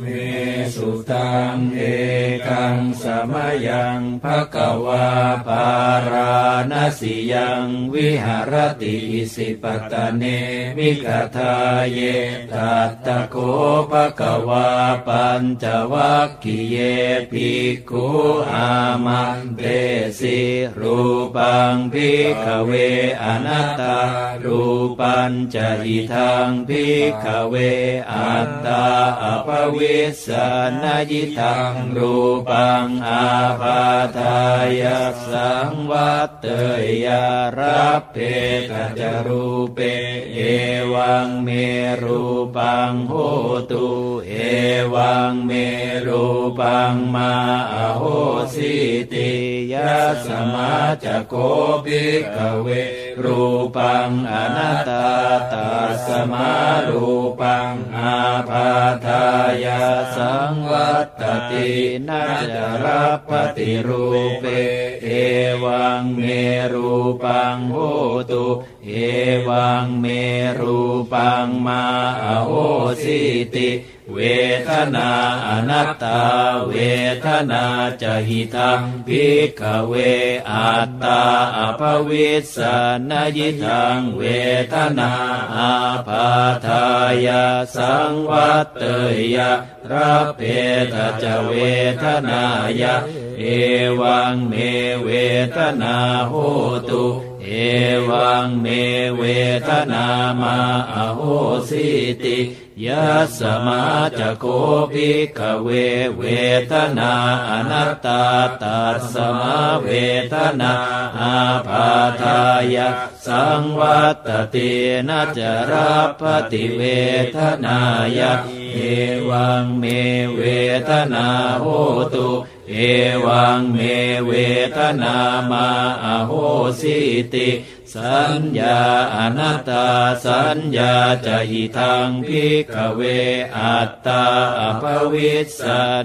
เม สุตังเอกังสมยังภะกวาปาราณสิยังวิหารติสิปตะเนมิกทาเยตัตตะโกภะกวาปัญจวัคคิเยภิกขุอามันเตสิรูปังภิกขเวอนัตตารูปัญจหิทังภิกขเวอัตตาอภวิสสนายิตังรูปังอาปาทายสังวัตเตยารับเพกจรูเปเอวังเมรูปังโหตุเอวังเมรูปังมาโหสิติ ยาสมาจโกภิกขเว รูปังอนัตตาตัสมารูปังอาภาทายาสังวัตตินาจรัปติรูเป เอวังเมรูปังโหตุ เอวังเมรูปังมาโหสิติ เวทนาอนัตตา เวทนาจะหิทังพิกเวอัตตาอภวิสนยิทังเวทนาอาภาทายาสังวัตเตยะรับเพทจะเวทนายะเอวังเมเวทนาโหตุ เอวังเมเวทนามาโหสิติยัสมาจะโคภิกเวเวทนาอนัตตาตัสมาเวทนาอาภาทายะสังวัตตินาจราปติเวทนายะเอวังเมเวทนาโหตุ เอวังเมเวทนามาโหสิติสัญญาอนัตตาสัญญาจะหิทังพิกเวอัตตาอภวิส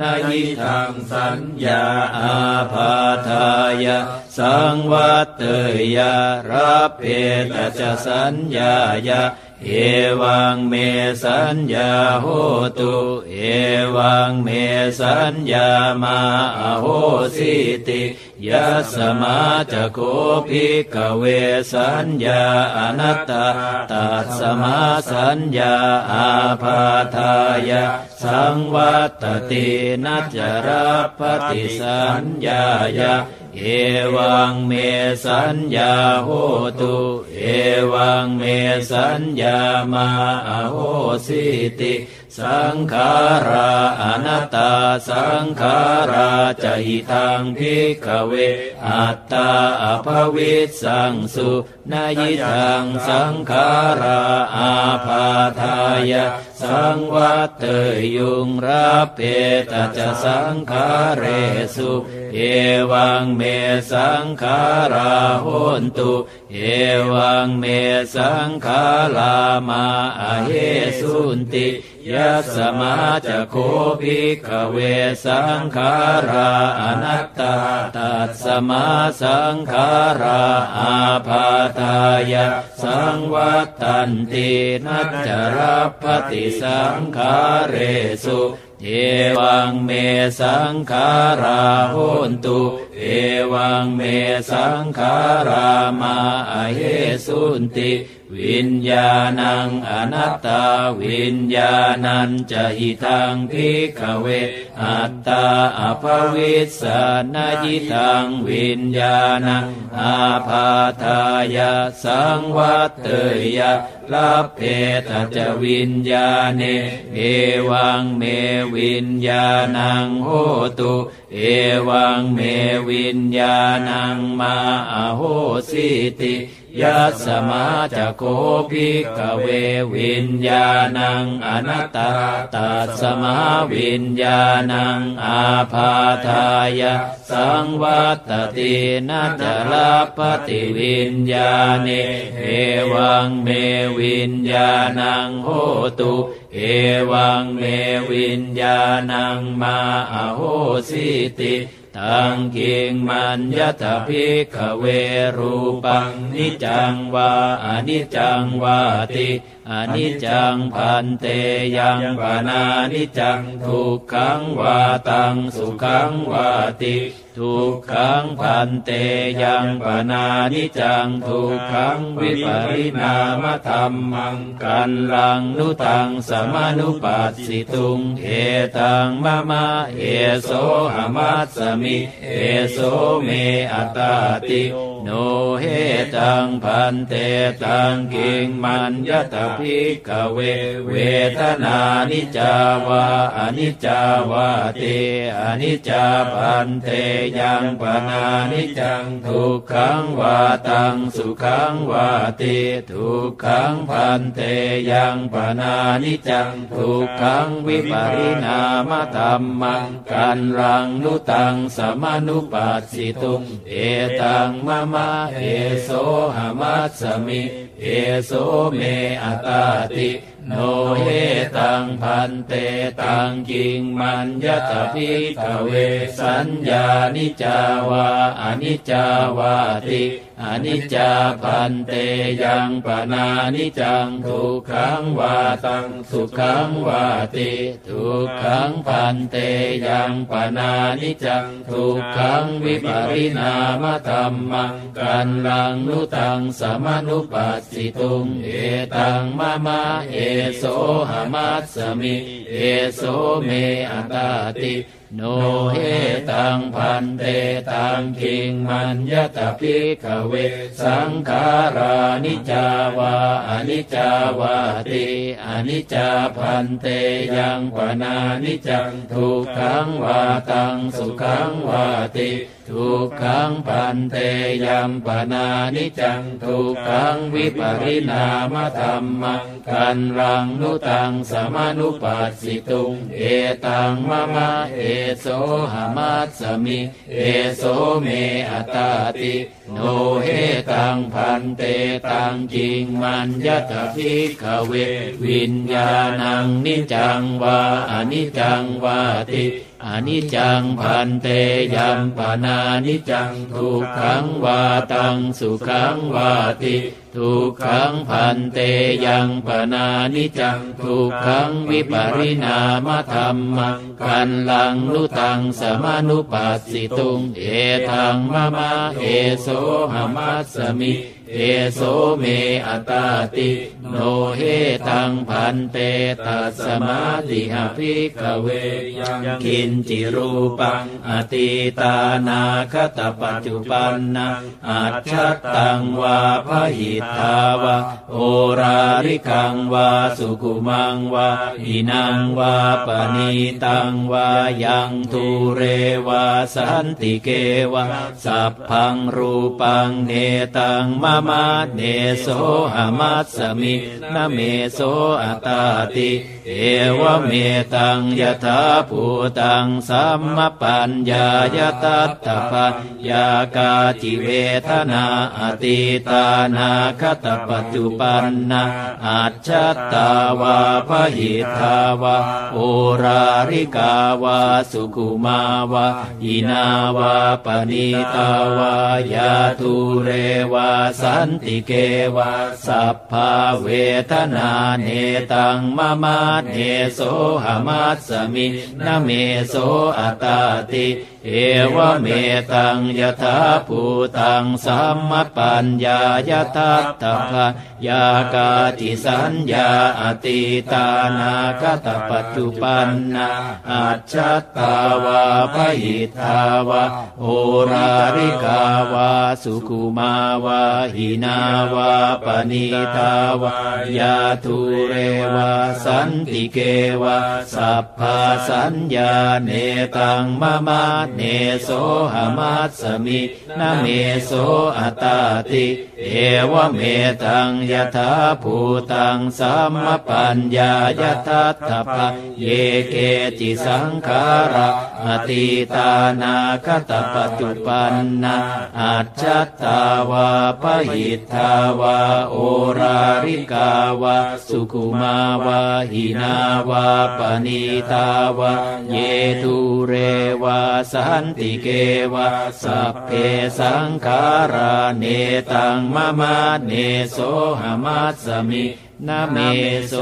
นายิทังสัญญาอาภาทายะสังวัตเตยารับเพตจะสัญญายะ เอวังเมสัญญาโหตุ เอวังเมสัญญามาโหสิติ ยัสมาจะโคภิกเวสัญญาอนัตตาตัสสมาสัญญาอาภาทายะสังวัตตินัจราปฏิสัญญายะเอวังเมสัญญาโหตุ เอวังเมสัญญามาโหสิติ สังขาราอนัตตาสังขาราจะหิทังพิกเว อัตตาอภวิตสังสุนายิทังสังขาราอาภาทายะ สังวัตเตยุงรับเปตจะสังขาเรสุเอวังเมสังขาราโหนตุเอวังเมสังขารามาอเหสุนติยัสมาจะโคภิกขเวสังขาราอนัตตาตัสสมาสังขาราอาภาทายะสังวัตตันตินัจจรัปติสังขาเรสุเอวังเมสังขาราหุนตุเอวังเมสังขารามาอเหสุนติ วิญญาณังอนัตตาวิญญาณันจะหิทังพิกเว อัตตาอภวิสสนยิทังวิญญาณังอาภาทายะสังวัตเตยะลาเพตจะวิญญาเนเอวังเมวิญญาณังโหตุเอวังเมวิญญาณังมาโหสิติ ยัสมาจะโคภิกเววิญญาณังอนัตตาตัสมาวิญญาณังอาภาทายะสังวัตตินาจลาปฏิวิญญาเนเอวังเมวิญญาณังโหตุเอวังเมวิญญาณังมาโหสิติ ตังกิงมันยตภิกขเวรูปังนิจังวาอนิจังวาติ อนิจจังพันเตยังปานานิจังทุกขังวาตังสุขังวาติทุกขังพันเตยังปนานิจังทุกขังวิปริณามธรรมังกันลังนุตังสมานุปัสสิตุงเอตังมะมะเอโสหมัสสมิเอโสเมอัตติโนเฮตังพันเตตังกิงมันยตภิกขเว เวทนานิจาวาอนิจาวาเตอนิจาพันเตยังปนานิจังทุกขังวาตังสุขังวาติทุกขังพันเตยังปนานิจังทุกขังวิปริณามธรรมังกันรังนุตังสมานุปัสสิตุงเอตังมะมะเอโสหมัสสมิ เอโสเมอตติโนเยตังพันเตตังกิงมัญญตพิกเวสัญญานิจาวาอนิจาวาติ อนิจจาพันเตยังปนานิจังทุกขังวาตังสุขังวาติทุกขังพันเตยังปนานิจังทุกขังวิปริณามธรรมังกันลังนุตังสมานุปัสสิตุงเอตังมะมะเอโสหมัสสมิเอโสเมอัตติ โนเฮตังพันเตตังกิงมัญญตภิกขเว สังขารานิจาวาอนิจาวาติอนิจจาพันเตยังปนานิจังทุกขังวาตังสุขังวาติ ทุกขังปันเตยัมปนานิจังทุกขังวิปริณามธรรมังกันรังนุตังสมานุปัสสิตุงเอตังมะมะเอโสหมัสสมิ เอโสเมอัตติ โนเฮตังพันเตตังจิงมันยตพิกเว วิญญาณังนิจังวาอนิจังวาติอนิจจังพันเตยัมปนานิจังทุกขังวาตังสุขังวาติทุกขังพันเตยังปนานิจังทุกขังวิปริณามธรรมังกันลังนุตังสมานุปัสสิตุง เอทังมะมะเอโสหมัสสมิ เอโสเมอัตติ โนเฮตังพันเตตัสมาติหภิกเวยังกินจิรูปัง อติตานาคตปัจจุปันนังอัจฉตังวาพหิทาวะ โอราริกังวาสุกุมังวาอินังวาปณีตังวายังทุเรวาสันติเกวะ สัพพังรูปังเนตังมะมาเนโสหมัสสมินเมโสอัตติเอวเมตังยถาภูตังสัมมปัญญายตัตถปัญญากาจิเวทนาอติตานาคตปัจจุปันนาอัจฉตาวาพหิทาวาโอราริกาวาสุกุมาวาอินาวาปณิตาวายาทุเรวาสันติเกวาสัพพาเวทนาเนตังมะมาเนโสหมัสสมินเมโสอัตติเอวเมตังยถาภูตังสัมมปัญญายทัตถะยากาติสัญญาอติตานาคตปัจจุปันนาอัจฉตาวาพหิทาวาโอราริกาวาสุกุมาวาหนาวาปณิตาวายาทุเรวาสันติเกวาสัพพาสัญญาเนตังมะมาเนโสหมัสสมินเมโสอัตติเอวเมตังยถาภูตังสัมมปัญญายทัตถปะเยเกจิสังขาระอติตานาคตปัจจุปันนาอัจฉตาวาปหิทาวาโอราริกาวาสุขุมาวาหินาวาปณิตาวาเยตุเรวาสันติเกวะสัพเพสังขาราเนตังมะมาเนโสหมัสสมิ นาเมโส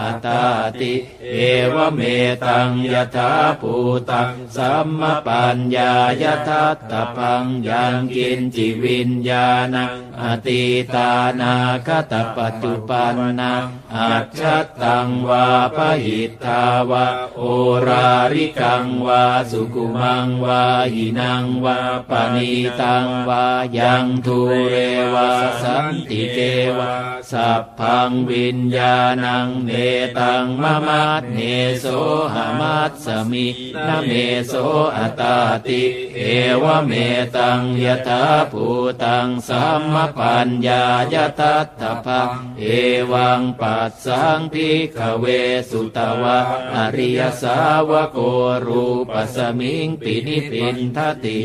อัตาติ เอวเมตังยถาภูตังสัมมปัญญายทัตตพังยังกินจิวิญญาณังอติตานาคตปัจจุปันนาอัจฉตังวาปหิตาวะ โอราริกังวาสุกุมังวาหินังวาปณิตังวายังทุเรวาสันติเกวะสัพพังวิญญาณังเนตังมะมัดเนโสหมัสสมินเมโสอตาติ เอวเมตังยถาภูตังสัมมปัญญายทัตถพังเอวังปัสสังพิกเวสุตวะอริยสาวโกรูปสมิงปินิพินทติ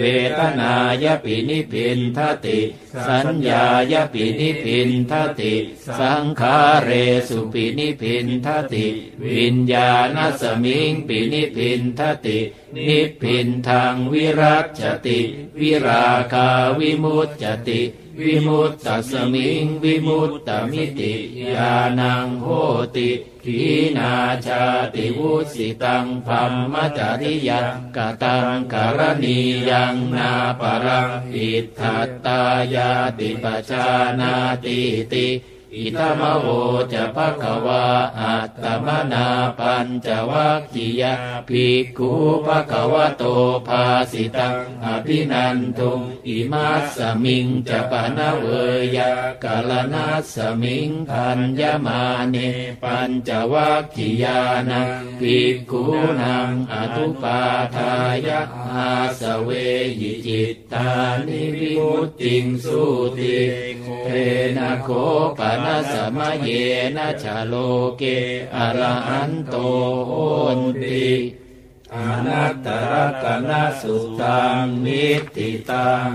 เวทนายปินิพินทติ สัญญายปินิพินทติ สังขาเรสุปินิพินทติ วิญญาณสมิงปินิพินทติ นิพพินทางวิรัจติ วิราคาวิมุตจติ วิมุตตสมิงวิมุตตมิติญาณังโหติทีนาชาติวุสิตังพัมมจริยังกตังกรณียังนาปรังอิทัตตายาติปชานาติติ อิตมโวจะภะคะวาอัตตมนาปัญจวัคคียาภิกขุภะคะวะโตภาสิตังอภินันทุงอิมัสสมิงจะปะนะเวยากาลนัสสมิงพันยมาเนปัญจวัคคียานังภิกขุนังอตุปาทายะอาสเวหิจิตตานิวิมุตติงสุติ เทนะโคปนะสมะเยนะชาโลเกอรหันโตโอนติอนัตตรกนะสุตังนิติตัง